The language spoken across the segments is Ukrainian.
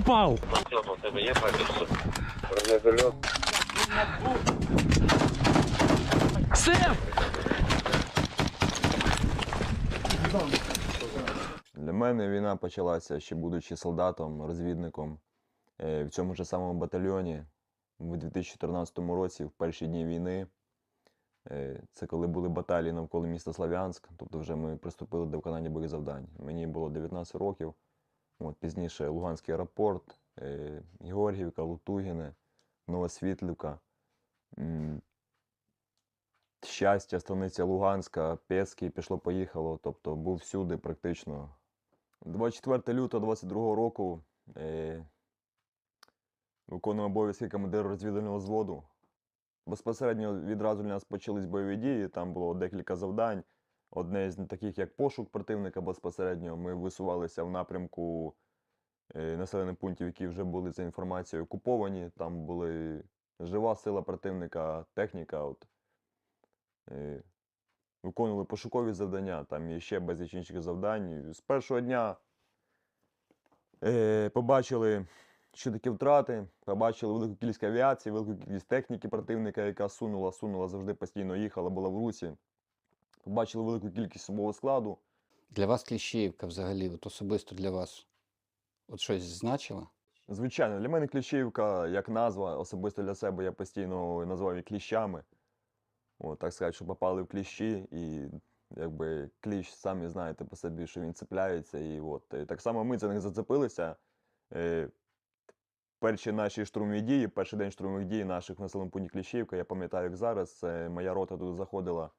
попав. У тебе є? Бронежилет? Сев! Для мене війна почалася ще будучи солдатом, розвідником е, в цьому ж самому батальйоні у 2014 році, в перші дні війни. Е, Це коли були баталії навколо міста Слав'янськ, тобто вже ми приступили до виконання бойових завдань. Мені було 19 років. От, пізніше Луганський аеропорт, е, Георгіївка, Лутугіне, Новосвітлівка. Щастя, станиця Луганська, Пески, пішло-поїхало, тобто був всюди практично. 24 лютого 22 року е, виконував обов'язки командира розвідувального взводу. Безпосередньо відразу для нас почались бойові дії, там було декілька завдань. Одне з таких, як пошук противника безпосередньо. Ми висувалися в напрямку е, населених пунктів, які вже були за інформацією окуповані. Там були жива сила противника, техніка. От. Е, виконували пошукові завдання, там є ще безліч інших завдань. З першого дня е, побачили, що таке втрати, побачили велику кількість авіації, велику кількість техніки противника, яка сунула, сунула, завжди постійно їхала, була в русі. Побачили велику кількість особового складу. Для вас Кліщіївка взагалі, от особисто для вас, от щось значила? Звичайно, для мене Кліщівка як назва, особисто для себе я постійно називаю її кліщами. От, так сказати, що попали в кліщі, і якби кліщ, самі знаєте по собі, що він цепляється. І от і так само ми за них зацепилися. Е, перші наші штурмові дії, перший день штурмових дій наших в населеному пункті Кліщівка, я пам'ятаю, як зараз, це моя рота туди заходила,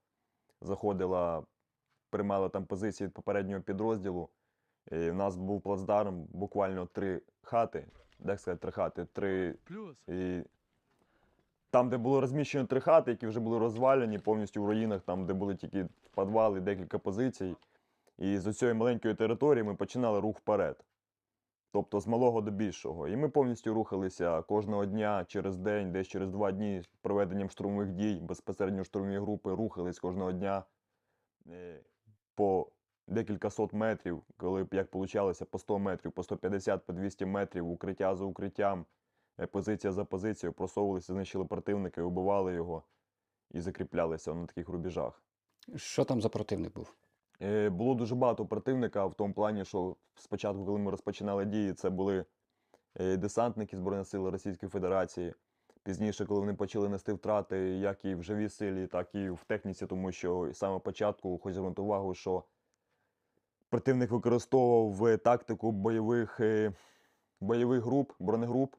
заходила, приймала там позиції від попереднього підрозділу. І в нас був плацдарм, буквально три хати, як сказати, три хати, три Плюс. і там, де було розміщено три хати, які вже були розвалені повністю в руїнах, там, де були тільки підвали, декілька позицій. І з цієї маленької території ми починали рух вперед. Тобто з малого до більшого. І ми повністю рухалися кожного дня через день, десь через два дні з проведенням штурмових дій, безпосередньо штурмові групи рухались кожного дня е, по декілька сот метрів, коли як получалося по 100 метрів, по 150, по 200 метрів, укриття за укриттям е, позиція за позицією, просовувалися, знищили противника, убивали його і закріплялися на таких рубежах. Що там за противник був? Е, Було дуже багато противника в тому плані, що спочатку, коли ми розпочинали дії, це були е, десантники Збройних сил Російської Федерації. Пізніше, коли вони почали нести втрати як і в живій силі, так і в техніці, тому що самого початку хочу звернути увагу, що противник використовував е, тактику бойових, бойових груп, бронегруп.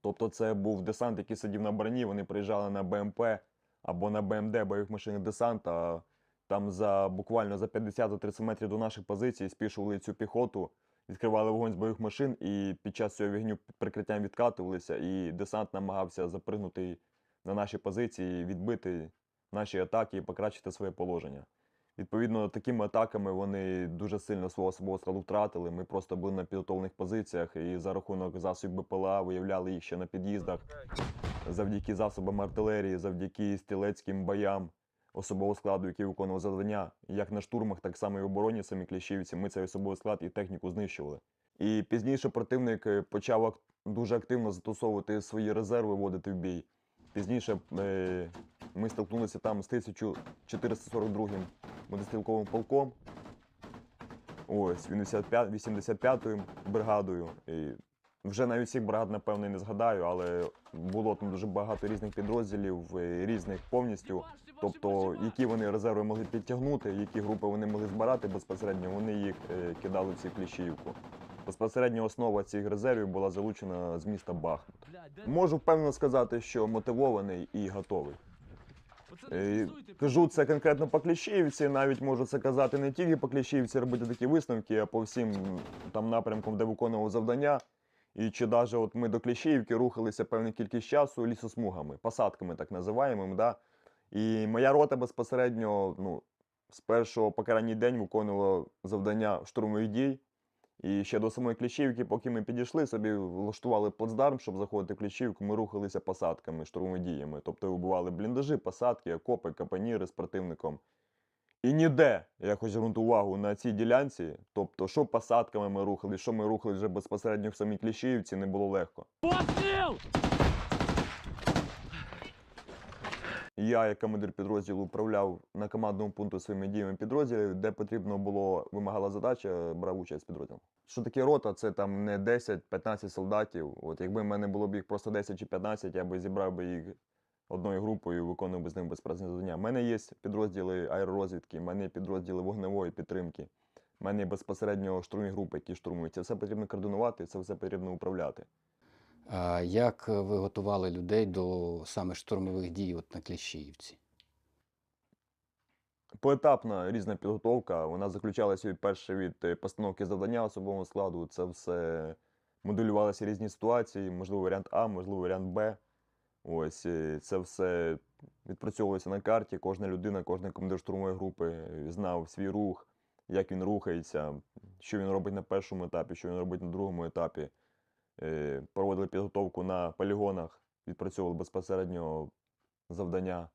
Тобто це був десант, який сидів на броні, вони приїжджали на БМП або на БМД бойових машин десант, а там за буквально за 50-30 метрів до наших позицій спішували цю піхоту, відкривали вогонь з бойових машин і під час цього вогню під прикриттям відкатувалися, і десант намагався запригнути на наші позиції, відбити наші атаки і покращити своє положення. Відповідно, такими атаками вони дуже сильно свого особового складу втратили. Ми просто були на підготовлених позиціях і за рахунок засобів БПЛА виявляли їх ще на під'їздах. Завдяки засобам артилерії, завдяки стрілецьким боям особового складу, який виконував завдання, як на штурмах, так само і в обороні самі Кліщівці, ми цей особовий склад і техніку знищували. І пізніше противник е, почав дуже активно застосовувати свої резерви, вводити в бій. Пізніше е, ми столкнулися там з 1442-м мотострілковим полком. Ось, 85 85-ю бригадою. І вже навіть всіх бригад, напевно, не згадаю, але було там дуже багато різних підрозділів, е, різних повністю. Тобто, які вони резерви могли підтягнути, які групи вони могли збирати безпосередньо, вони їх е, кидали в цю кліщівку. Безпосередньо основа цих резервів була залучена з міста Бахмут. Можу впевнено сказати, що мотивований і готовий. Е, Кажу це конкретно по Кліщівці, навіть можу це казати не тільки по Кліщівці, робити такі висновки, а по всім там напрямкам, де виконував завдання. І чи навіть от ми до Кліщівки рухалися певну кількість часу лісосмугами, посадками так називаємо, да? І моя рота безпосередньо ну, з першого по крайній день виконувала завдання штурмових дій. І ще до самої Кліщівки, поки ми підійшли, собі влаштували плацдарм, щоб заходити в Кліщівку, ми рухалися посадками, штурмовими діями. Тобто вибивали бліндажі, посадки, окопи, капаніри з противником. І ніде, я хочу звернути увагу на цій ділянці, тобто, що посадками ми рухали, що ми рухали вже безпосередньо в самій Кліщіївці, не було легко. Постріл! Я, як командир підрозділу, управляв на командному пункту своїми діями підрозділів, де потрібно було, вимагала задача, брав участь підрозділ. Що таке рота? Це там не 10-15 солдатів. От якби в мене було б їх просто 10 чи 15, я би зібрав би їх одною групою би з ними безпрацівне завдання. У мене є підрозділи аеророзвідки, в мене є підрозділи вогневої підтримки, в мене є безпосередньо штурмові групи, які штурмують. Це все потрібно координувати, це все потрібно управляти. А як ви готували людей до саме штурмових дій от на Кліщіївці? Поетапна різна підготовка. Вона заключалася перше від е, постановки завдання особового складу. Це все моделювалися різні ситуації, можливо, варіант А, можливо, варіант Б. Ось е, це все відпрацьовувалося на карті. Кожна людина, кожен командир штурмової групи е, знав свій рух, як він рухається, що він робить на першому етапі, що він робить на другому етапі. Е, Проводили підготовку на полігонах, відпрацьовували безпосередньо завдання.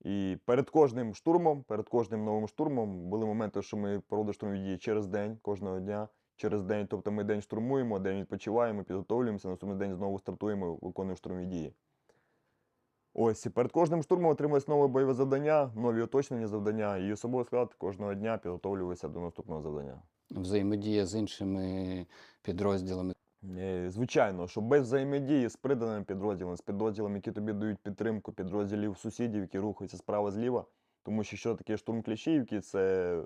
І перед кожним штурмом, перед кожним новим штурмом були моменти, що ми проводили штурмові дії через день, кожного дня, через день. Тобто ми день штурмуємо, день відпочиваємо, підготовлюємося, наступний день знову стартуємо, виконуємо штурмові дії. Ось, і перед кожним штурмом отрималось нове бойове завдання, нові уточнені завдання, і особовий склад кожного дня підготовлювався до наступного завдання. Взаємодія з іншими підрозділами. Е, Звичайно, що без взаємодії з приданими підрозділами, з підрозділами, які тобі дають підтримку, підрозділів сусідів, які рухаються справа зліва. Тому що що таке штурм Кліщіївки, це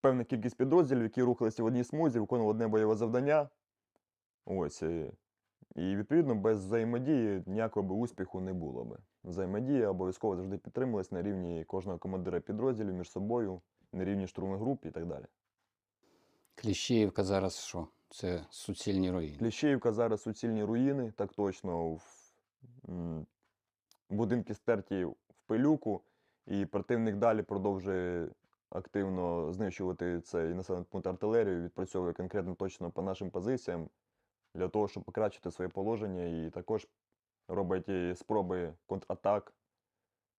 певна кількість підрозділів, які рухалися в одній смузі, виконували одне бойове завдання. Ось. І відповідно без взаємодії ніякого би успіху не було би. Взаємодія обов'язково завжди підтримувалась на рівні кожного командира підрозділів між собою, на рівні штурмових груп і так далі. Кліщіївка зараз що? Це суцільні руїни. Кліщеївка зараз суцільні руїни, так точно. В, будинки стерті в пилюку, і противник далі продовжує активно знищувати цей населений пункт артилерію, відпрацьовує конкретно точно по нашим позиціям для того, щоб покращити своє положення, і також робить спроби контратак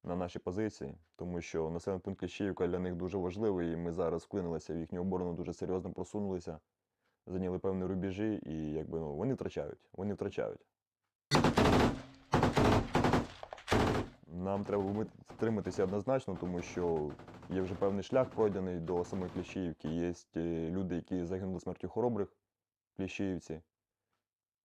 на наші позиції, тому що населений пункт Кліщеївка для них дуже важливий, і ми зараз вклинилися в їхню оборону, дуже серйозно просунулися зайняли певні рубежі, і якби ну вони втрачають. Вони втрачають. Нам треба втриматися однозначно, тому що є вже певний шлях пройдений до самої Кліщіївки. Є е, люди, які загинули смертю хоробрих в Кліщіївці.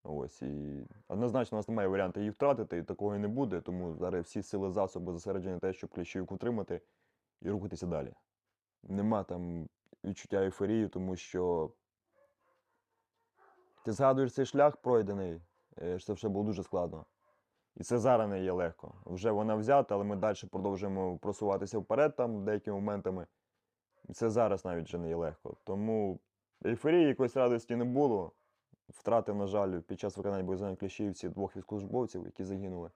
Ось і однозначно у нас немає варіанту її втратити, і такого і не буде. Тому зараз всі сили засоби зосереджені на те, щоб Кліщіївку втримати і рухатися далі. Нема там відчуття ейфорії, тому що ти згадуєш цей шлях пройдений, е, що це все було дуже складно. І це зараз не є легко. Вже вона взята, але ми далі продовжуємо просуватися вперед там деякими моментами. І це зараз навіть вже не є легко. Тому ейфорії якоїсь радості не було. Втратив, на жаль, під час виконання бойових Кліщівці двох військовослужбовців, які загинули.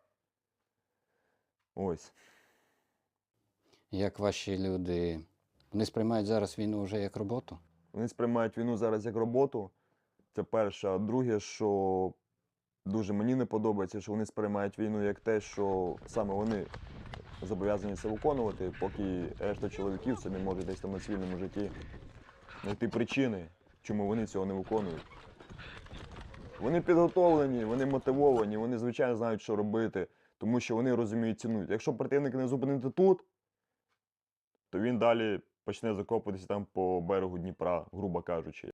Ось. Як ваші люди вони сприймають зараз війну вже як роботу? Вони сприймають війну зараз як роботу. Це перше. А друге, що дуже мені не подобається, що вони сприймають війну як те, що саме вони зобов'язані це виконувати, поки решта чоловіків собі можуть десь там на цивільному житті знайти причини, чому вони цього не виконують. Вони підготовлені, вони мотивовані, вони, звичайно, знають, що робити, тому що вони розуміють ціну. Якщо противник не зупинити тут, то він далі почне закопуватися там по берегу Дніпра, грубо кажучи.